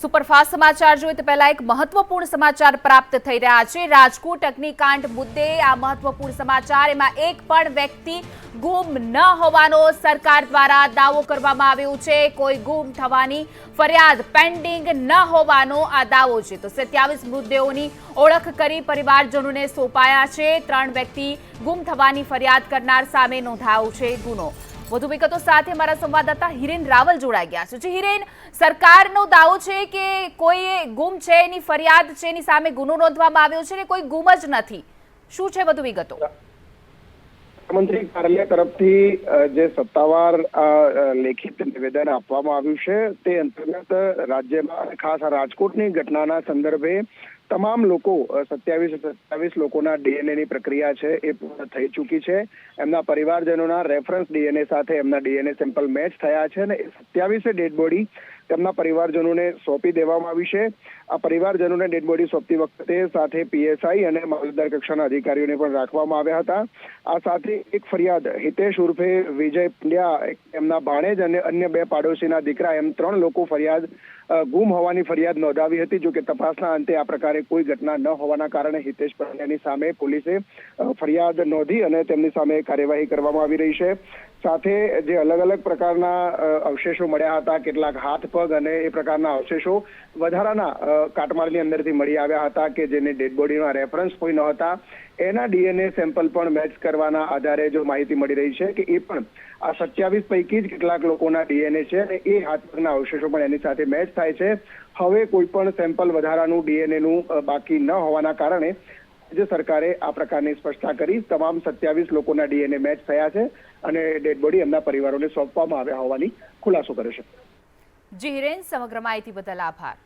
Superfast સમાચાર જોઈએ તો પહેલા એક મહત્વપૂર્ણ સમાચાર પ્રાપ્ત થઈ રહ્યા છે. રાજકોટ, અગ્નિકાંડ મુદ્દે આ મહત્વપૂર્ણ સમાચાર. એમાં એક પણ વ્યક્તિ ગુમ ન હોવાનો સરકાર દ્વારા દાવો કરવામાં આવ્યો છે. કોઈ ગુમ થવાની ફરિયાદ પેન્ડિંગ ન હોવાનો આ દાવો છે. તો સત્યાવીસ મૃતદેહોની ઓળખ કરી પરિવારજનોને સોંપાયા છે. ત્રણ વ્યક્તિ ગુમ થવાની ફરિયાદ કરનાર સામે નોંધાયો છે ગુનો. વધુ વિગતો સાથે અમારા સંવાદદાતા હિરેન રાવલ જોડાઈ ગયા છે. હિરેન, સરકારનો દાવો છે કે કોઈ ગુમ છે, એની ફરિયાદ છે, એની સામે ગુનો નોંધવામાં આવ્યો છે ને કોઈ ગુમ જ નથી. શું છે વધુ વિગતો? મુખ્યમંત્રી કાર્યાલય તરફથી જે સત્તાવાર લેખિત નિવેદન આપવામાં આવ્યું છે, તે અંતર્ગત રાજ્યમાં ખાસ રાજકોટની ઘટનાના સંદર્ભે તમામ લોકો સત્યાવીસ સત્યાવીસ લોકોના ડીએનએ ની પ્રક્રિયા છે, એ પૂર્ણ થઈ ચૂકી છે. એમના પરિવારજનોના રેફરન્સ ડીએનએ સાથે એમના ડીએનએ સેમ્પલ મેચ થયા છે અને સત્યાવીસે ડેડ તેમના પરિવારજનોને સોંપી દેવામાં આવી છે. આ પરિવારજનોને ડેડ સોંપતી વખતે સાથે પીએસઆઈ અને મામલતદાર કક્ષાના અધિકારીઓને પણ રાખવામાં આવ્યા હતા. આ સાથે એક ફરિયાદ, હિતેશ ઉર્ફે વિજય પંડ્યા એમના ભાણેજ અને અન્ય બે પાડોશીના દીકરા, એમ ત્રણ લોકો ફરિયાદ ગુમ હોવાની ફરિયાદ નોંધાવી હતી, જોકે તપાસના અંતે આ પ્રકારે કોઈ ઘટના ન હોવાના કારણે હિતેશ પંડ્યાની સામે પોલીસે ફરિયાદ નોંધી અને તેમની સામે કાર્યવાહી કરવામાં આવી રહી છે. સાથે જે અલગ અલગ પ્રકારના અવશેષો મળ્યા હતા, કેટલાક હાથ, પગ અને એ પ્રકારના અવશેષો વધારાના કાટમાળની અંદરથી મળી આવ્યા હતા કે જેની ડેડ બોડીના રેફરન્સ કોઈ હતા. એના ડીએનએ સેમ્પલ પણ મેચ કરવાના આધારે જો માહિતી મળી રહી છે કે એ પણ આ સત્યાવીસ પૈકી જ કેટલાક લોકોના ડીએનએ છે અને એ હાથ, પગના અવશેષો પણ એની સાથે મેચ થાય છે. હવે કોઈ પણ સેમ્પલ વધારાનું ડીએનએનું બાકી ન હોવાના કારણે રાજ્ય સરકારે આ પ્રકારની સ્પષ્ટતા કરી. તમામ સત્યાવીસ લોકોના ડીએનએ મેચ થયા છે અને ડેડ બોડી એમના પરિવારોને સોંપવામાં આવ્યા હોવાની ખુલાસો કર્યો છે. જી હિરેન, સમગ્ર માહિતી બદલ આભાર.